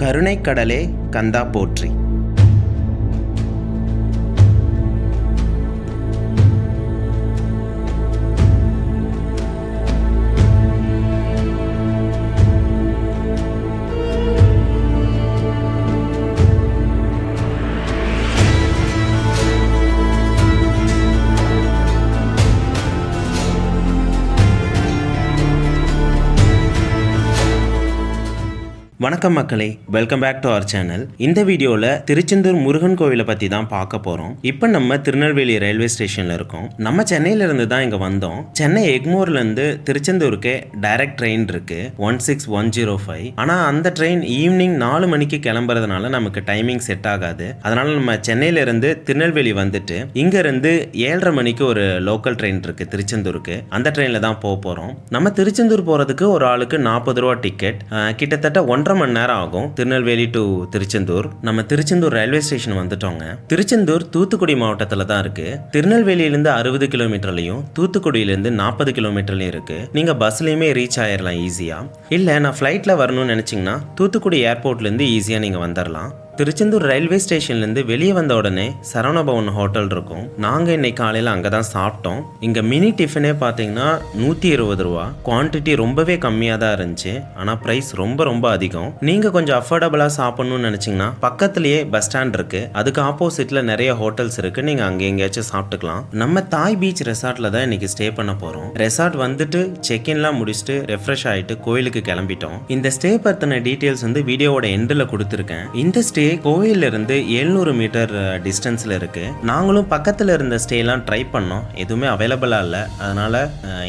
கருணைக்கடலே கந்தா போற்றி. வணக்கம் மக்களே welcome back to our channel இந்த வீடியோவில் திருச்செந்தூர் முருகன் கோவிலை பற்றி தான் பார்க்க போகிறோம் இப்போ நம்ம திருநெல்வேலி ரயில்வே ஸ்டேஷனில் இருக்கோம். நம்ம சென்னையிலேருந்து தான் இங்கே வந்தோம். சென்னை எக்மோர்லேருந்து திருச்செந்தூருக்கு டைரக்ட் ட்ரெயின் இருக்குது one six one zero five ஆனால் அந்த ட்ரெயின் ஈவினிங் நாலு மணிக்கு கிளம்புறதுனால நமக்கு டைமிங் செட் ஆகாது. அதனால் நம்ம சென்னையிலேருந்து திருநெல்வேலி வந்துட்டு இங்கேருந்து ஏழரை மணிக்கு ஒரு லோக்கல் ட்ரெயின் இருக்குது திருச்செந்தூருக்கு. அந்த ட்ரெயினில் தான் போக போகிறோம் நம்ம திருச்செந்தூர் போகிறதுக்கு ஒரு ஆளுக்கு நாற்பது ரூபா டிக்கெட் கிட்டத்தட்ட ஒன்றரை மணி நேரம் ஆகும். திருநெல்வேலி டு திருச்செந்தூர். நம்ம திருச்செந்தூர் ரயில்வே ஸ்டேஷன் வந்துட்டோங்க. திருச்செந்தூர் தூத்துக்குடி மாவட்டத்தில் தான் இருக்கு. திருநெல்வேலியிலேருந்து அறுபது கிலோமீட்டர்லையும் தூத்துக்குடியிலேருந்து நாற்பது கிலோமீட்டர்லையும் இருக்கு. நீங்க பஸ்லயுமே ரீச் ஆயிடலாம் ஈஸியா இல்லை நான் ஃப்ளைட்டில் வரணும்னு நினைச்சீங்கன்னா தூத்துக்குடி ஏர்போர்ட்லேருந்து ஈஸியாக நீங்கள் வந்துடலாம் திருச்செந்தூர் ரயில்வே ஸ்டேஷன்லேருந்து வெளியே வந்த உடனே சரவணபவன் ஹோட்டல் இருக்கும். நாங்கள் இன்னைக்கு காலையில் அங்கே தான் சாப்பிட்டோம். இங்கே மினி டிஃபனே பார்த்தீங்கன்னா நூற்றி இருபது ரூபா. குவான்டிட்டி ரொம்பவே கம்மியாக தான் இருந்துச்சு. ஆனால் ப்ரைஸ் ரொம்ப ரொம்ப அதிகம். நீங்கள் கொஞ்சம் அஃபோர்டபுளாக சாப்பிட்ணும்னு நினச்சிங்கன்னா பக்கத்துலேயே பஸ் ஸ்டாண்ட் இருக்குது அதுக்கு ஆப்போசிட்டில் நிறைய ஹோட்டல்ஸ் இருக்குது நீங்கள் அங்கே எங்கேயாச்சும் சாப்பிட்டுக்கலாம். நம்ம தாய் பீச் ரெசார்ட்டில் தான் இன்றைக்கி ஸ்டே பண்ண போகிறோம் ரெசார்ட் வந்துட்டு செக்இன்லாம் முடிச்சுட்டு ரெஃப்ரெஷ் ஆகிட்டு கோயிலுக்கு கிளம்பிட்டோம். இந்த ஸ்டே பற்றின டீட்டெயில்ஸ் வந்து வீடியோவோட எண்டில் கொடுத்துருக்கேன். இந்த ஸ்டே கோயில்ல இருந்து எழுநூறு மீட்டர் டிஸ்டன்ஸில் இருக்குது நாங்களும் பக்கத்தில் இருந்த ஸ்டேலாம் ட்ரை பண்ணோம். எதுவுமே அவைலபிளாக இல்லை. அதனால்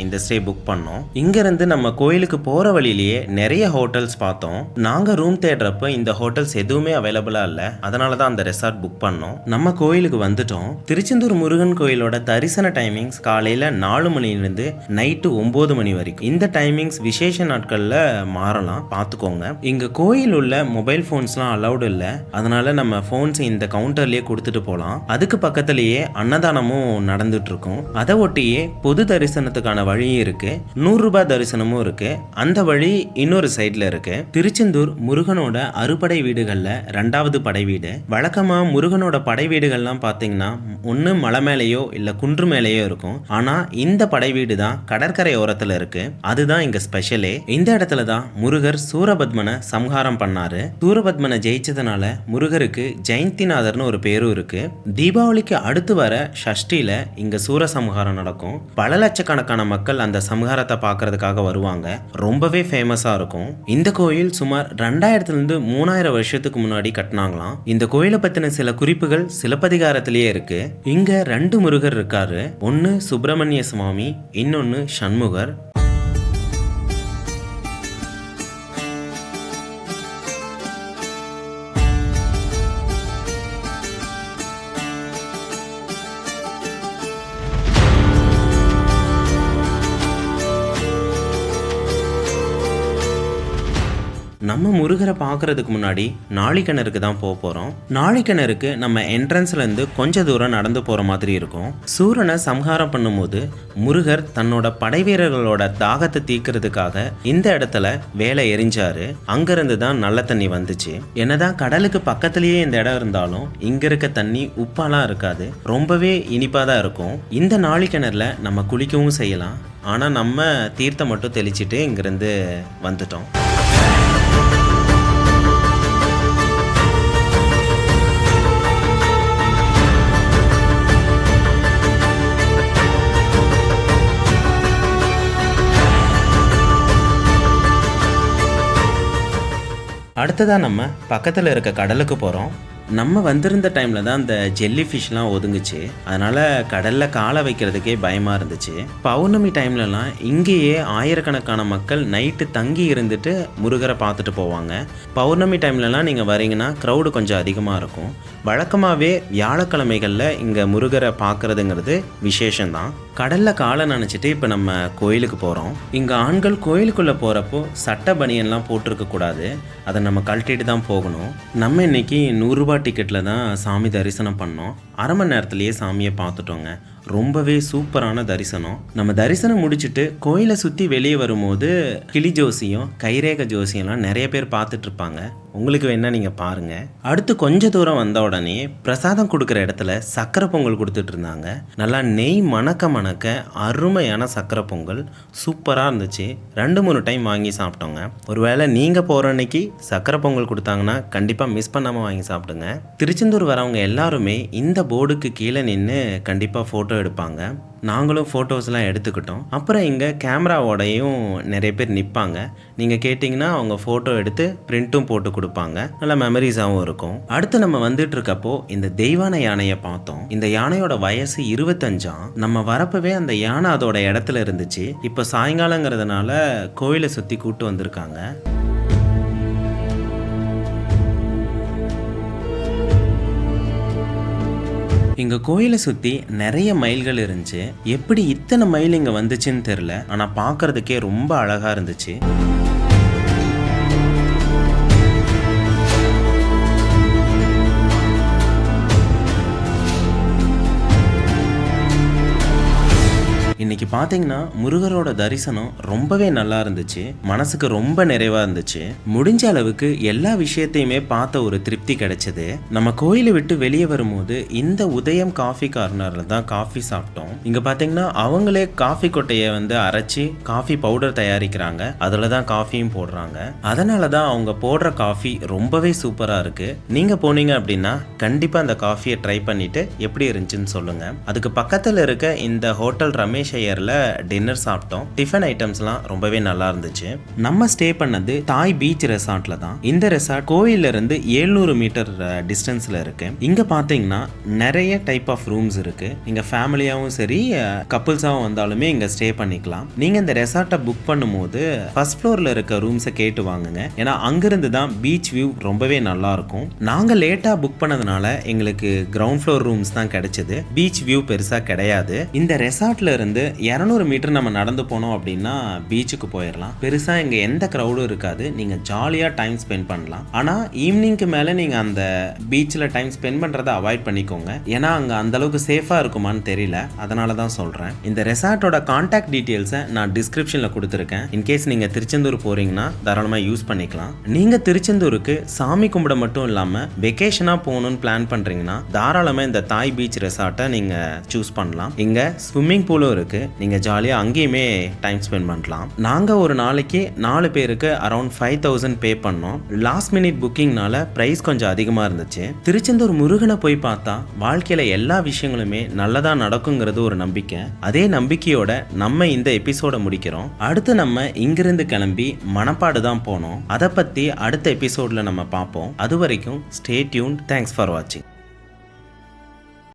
இந்த ஸ்டே புக் பண்ணோம். இங்கேருந்து நம்ம கோயிலுக்கு போகிற வழியிலேயே நிறைய ஹோட்டல்ஸ் பார்த்தோம். நாங்கள் ரூம் தேடுறப்ப இந்த ஹோட்டல்ஸ் எதுவுமே அவைலபிளாக இல்லை. அதனால தான் அந்த ரெசார்ட் புக் பண்ணோம். நம்ம கோயிலுக்கு வந்துட்டோம். திருச்செந்தூர் முருகன் கோயிலோட தரிசன டைமிங்ஸ் காலையில் நாலு மணிலேருந்து நைட்டு ஒம்பது மணி வரைக்கும். இந்த டைமிங்ஸ் விசேஷ நாட்களில் மாறலாம். பார்த்துக்கோங்க. இங்கே கோயில் உள்ள மொபைல் ஃபோன்ஸ்லாம் அலௌடு இல்லை. அதனால நம்ம ஃபோன்ஸை இந்த கவுண்டர்லேயே கொடுத்துட்டு போகலாம் அதுக்கு பக்கத்துலேயே அன்னதானமும் நடந்துட்டு இருக்கும் அதை ஒட்டியே பொது தரிசனத்துக்கான வழியும் இருக்கு. நூறு ரூபாய் தரிசனமும் இருக்கு. அந்த வழி இன்னொரு சைடில் இருக்கு. திருச்செந்தூர் முருகனோட அறுபடை வீடுகளில் ரெண்டாவது படை வீடு. வழக்கமாக முருகனோட படை வீடுகள்லாம் பார்த்தீங்கன்னா ஒன்று மலை மேலேயோ இல்லை குன்று மேலேயோ இருக்கும். ஆனால் இந்த படை வீடு தான் கடற்கரை ஓரத்தில் இருக்கு. அதுதான் இங்கே ஸ்பெஷலே இந்த இடத்துல தான் முருகர் சூரபத்மனை சம்ஹாரம் பண்ணாரு. சூரபத்மனை ஜெயிச்சதுனால முருகருக்கு ஜெயந்திநாதர்னு ஒரு பேரும் இருக்கு. தீபாவளிக்கு அடுத்து வர ஷஷ்டியில இங்க சூரசம்ஹாரம் நடக்கும். பல லட்சக்கணக்கான மக்கள் அந்த சம்ஹாரத்தை பார்க்கறதுக்காக வருவாங்க. ரொம்பவே ஃபேமஸா இருக்கும். இந்த கோயில் சுமார் ரெண்டாயிரத்துல இருந்து மூணாயிரம் வருஷத்துக்கு முன்னாடி கட்டினாங்களாம். இந்த கோயிலை பத்தின சில குறிப்புகள் சிலப்பதிகாரத்திலேயே இருக்கு. இங்க ரெண்டு முருகர் இருக்காரு. ஒன்னு சுப்பிரமணிய சுவாமி இன்னொன்னு சண்முகர். நம்ம முருகரை பார்க்கறதுக்கு முன்னாடி நாளிக்கிணறுக்கு தான் போக போகிறோம் நாளிக்கிணறுக்கு நம்ம என்ட்ரன்ஸ்ல இருந்து கொஞ்ச தூரம் நடந்து போகிற மாதிரி இருக்கும். சூரனை சம்ஹாரம் பண்ணும்போது முருகர் தன்னோட படை வீரர்களோட தாகத்தை தீக்கிறதுக்காக இந்த இடத்துல வேலை எரிஞ்சாரு. அங்கிருந்து தான் நல்ல தண்ணி வந்துச்சு. என்னதான் கடலுக்கு பக்கத்துலேயே இந்த இடம் இருந்தாலும் இங்க இருக்க தண்ணி உப்பாலாம் இருக்காது. ரொம்பவே இனிப்பாக தான் இருக்கும். இந்த நாளிக்கிணறுல நம்ம குளிக்கவும் செய்யலாம். ஆனால் நம்ம தீர்த்தம் மட்டும் தெளிச்சுட்டு இங்கிருந்து வந்துட்டோம். அடுத்ததாக நம்ம பக்கத்தில் இருக்க கடலுக்கு போகிறோம் நம்ம வந்திருந்த டைமில் தான் அந்த ஜெல்லி ஃபிஷ்லாம் ஒதுங்குச்சு. அதனால் கடலில் காலை வைக்கிறதுக்கே பயமாக இருந்துச்சு. பௌர்ணமி டைம்லலாம் இங்கேயே ஆயிரக்கணக்கான மக்கள் நைட்டு தங்கி இருந்துட்டு முருகரை பார்த்துட்டு போவாங்க. பௌர்ணமி டைம்லலாம் நீங்கள் வரீங்கன்னா க்ரௌடு கொஞ்சம் அதிகமாக இருக்கும். வழக்கமாகவே வியாழக்கிழமைகளில் இங்கே முருகரை பார்க்குறதுங்கிறது விசேஷம்தான். கடலில் காலை நினச்சிட்டு இப்போ நம்ம கோயிலுக்கு போகிறோம் இங்கே ஆண்கள் கோயிலுக்குள்ளே போகிறப்போ சட்ட பனியன்லாம் போட்டிருக்கக்கூடாது. அதை நம்ம கழட்டிட்டு தான் போகணும். நம்ம இன்னைக்கு நூறுரூபா டிக்கெட்டில் தான் சாமி தரிசனம் பண்ணோம். அரை மணி நேரத்துலேயே சாமியை பார்த்துட்டோங்க. ரொம்பவே சூப்பரான தரிசனம். நம்ம தரிசனம் முடிச்சுட்டு கோயிலை சுற்றி வெளியே வரும்போது கிளி ஜோசியும் கைரேக ஜோசியம்லாம் நிறைய பேர் பார்த்துட்டு இருப்பாங்க. உங்களுக்கு வேணால் நீங்கள் பாருங்கள் அடுத்து கொஞ்ச தூரம் வந்த உடனே பிரசாதம் கொடுக்குற இடத்துல சக்கரை பொங்கல் கொடுத்துட்டு இருந்தாங்க. நல்லா நெய் மணக்க மணக்க அருமையான சக்கரை பொங்கல். சூப்பராக இருந்துச்சு. ரெண்டு மூணு டைம் வாங்கி சாப்பிட்டோங்க. ஒருவேளை நீங்கள் போகிற அன்னைக்கு சக்கரை பொங்கல் கொடுத்தாங்கன்னா கண்டிப்பாக மிஸ் பண்ணாமல் வாங்கி சாப்பிடுங்க. திருச்செந்தூர் வரவங்க எல்லாருமே இந்த போர்டுக்கு கீழே நின்று கண்டிப்பாக ஃபோட்டோ எடுப்பாங்க. நாங்களும் ஃபோட்டோஸ்லாம் எடுத்துக்கிட்டோம். அப்புறம் இங்கே கேமராவோடையும் நிறைய பேர் நிற்பாங்க நீங்கள் கேட்டிங்கன்னா அவங்க ஃபோட்டோ எடுத்து பிரிண்ட்டும் போட்டு கொடுப்பாங்க. நல்ல மெமரிஸாகவும் இருக்கும். அடுத்து நம்ம வந்துட்டு இருக்கப்போ இந்த தெய்வான யானையை பார்த்தோம். இந்த யானையோட வயசு இருபத்தஞ்சாம் நம்ம வரப்பவே அந்த யானை அதோட இடத்துல இருந்துச்சு. இப்போ சாயங்காலங்கிறதுனால கோயிலை சுற்றி கூட்டு வந்திருக்காங்க. எங்கள் கோயிலை சுற்றி நிறைய மயில்கள் இருந்துச்சு. எப்படி இத்தனை மயில் இங்கே வந்துச்சுன்னு தெரியல. ஆனால் பார்க்குறதுக்கே ரொம்ப அழகாக இருந்துச்சு. இன்னைக்கு பார்த்தீங்கன்னா முருகரோட தரிசனம் ரொம்பவே நல்லா இருந்துச்சு. மனசுக்கு ரொம்ப நிறைவாக இருந்துச்சு. முடிஞ்ச அளவுக்கு எல்லா விஷயத்தையுமே பார்த்த ஒரு திருப்தி கிடைச்சது. நம்ம கோயிலை விட்டு வெளியே வரும்போது இந்த உதயம் காஃபி கார்னரில் தான் காஃபி சாப்பிட்டோம். இங்கே பார்த்தீங்கன்னா அவங்களே காஃபி கொட்டையை வந்து அரைச்சி காஃபி பவுடர் தயாரிக்கிறாங்க. அதில் தான் காஃபியும் போடுறாங்க. அதனால தான் அவங்க போடுற காஃபி ரொம்பவே சூப்பராக இருக்குது நீங்கள் போனீங்க அப்படின்னா கண்டிப்பாக அந்த காஃபியை ட்ரை பண்ணிவிட்டு எப்படி இருந்துச்சுன்னு சொல்லுங்கள் அதுக்கு பக்கத்தில் இருக்க இந்த ஹோட்டல் ரமேஷ் ஐயர்ல டின்னர் சாப்பிட்டோம். டிஃபன் ஐட்டம்ஸ்லாம் ரொம்பவே நல்லா இருந்துச்சு. நம்ம ஸ்டே பண்ணது தாய் பீச் ரெசார்ட்ல தான். இந்த ரெசார்ட் கோயில்ல இருந்து 700 மீட்டர் டிஸ்டன்ஸ்ல இருக்கு. இங்க பாத்தீங்கன்னா நிறைய டைப் ஆஃப் ரூம்ஸ் இருக்கு. நீங்க ஃபேமிலியாவும் சரி கப்புள்ஸாவும் வந்தாலுமே இங்க ஸ்டே பண்ணிக்கலாம். நீங்க இந்த ரெசார்ட்டை புக் பண்ணும்போது ஃபர்ஸ்ட் ஃப்ளோர்ல இருக்க ரூம்ஸை கேட்டு வாங்குங்க. ஏன்னா அங்கிருந்து தான் பீச் வியூ ரொம்பவே நல்லா இருக்கும். நாங்க லேட்டா புக் பண்ணதுனால எங்களுக்கு கிரவுண்ட் ஃப்ளோர் ரூம்ஸ் தான் கிடைச்சது. பீச் வியூ பெருசா கிடையாது. இந்த ரெசார்ட்ல இருந்து 200 மீட்டர் நம்ம நடந்து போனோம் அப்படின்னா பீச்சுக்கு போயிடலாம் பெருசாக இங்கே எந்த க்ரௌடும் இருக்காது. நீங்கள் ஜாலியாக டைம் ஸ்பெண்ட் பண்ணலாம். ஆனால் ஈவினிங்க்கு மேலே நீங்கள் அந்த பீச்சில் டைம் ஸ்பெண்ட் பண்ணுறதை அவாய்ட் பண்ணிக்கோங்க. ஏன்னா அங்கே அந்தளவுக்கு சேஃபாக இருக்குமான்னு தெரியல. அதனால தான் சொல்கிறேன் இந்த ரெசார்ட்டோட கான்டாக்ட் டீட்டெயில்ஸை நான் டிஸ்கிரிப்ஷனில் கொடுத்துருக்கேன். இன்கேஸ் நீங்கள் திருச்செந்தூர் போகிறீங்கன்னா தாராளமாக யூஸ் பண்ணிக்கலாம். நீங்கள் திருச்செந்தூருக்கு சாமி கும்பிட மட்டும் இல்லாமல் வெக்கேஷனாக போகணும்னு பிளான் பண்ணுறீங்கன்னா தாராளமாக இந்த தாய் பீச் ரெசார்ட்டை நீங்கள் சூஸ் பண்ணலாம். இங்கே ஸ்விம்மிங் பூலும் இருக்குது நீங்கள் ஜாலியாக அங்கேயுமே டைம் ஸ்பெண்ட் பண்ணலாம். நாங்கள் ஒரு நாளைக்கு நாலு பேருக்கு அரௌண்ட் ஃபைவ் தௌசண்ட் பே பண்ணோம். லாஸ்ட் மினிட் புக்கிங்னால ப்ரைஸ் கொஞ்சம் அதிகமாக இருந்துச்சு. திருச்செந்தூர் முருகனை போய் பார்த்தா வாழ்க்கையில் எல்லா விஷயங்களுமே நல்லதாக நடக்குங்கிறது ஒரு நம்பிக்கை. அதே நம்பிக்கையோட நம்ம இந்த எபிசோட முடிக்கிறோம். அடுத்து நம்ம இங்கிருந்து கிளம்பி மணப்பாடு தான் போனோம். அதை பற்றி அடுத்த எபிசோடில் நம்ம பார்ப்போம். அது வரைக்கும் ஸ்டே டியூன் தேங்க்ஸ் ஃபார் வாட்சிங்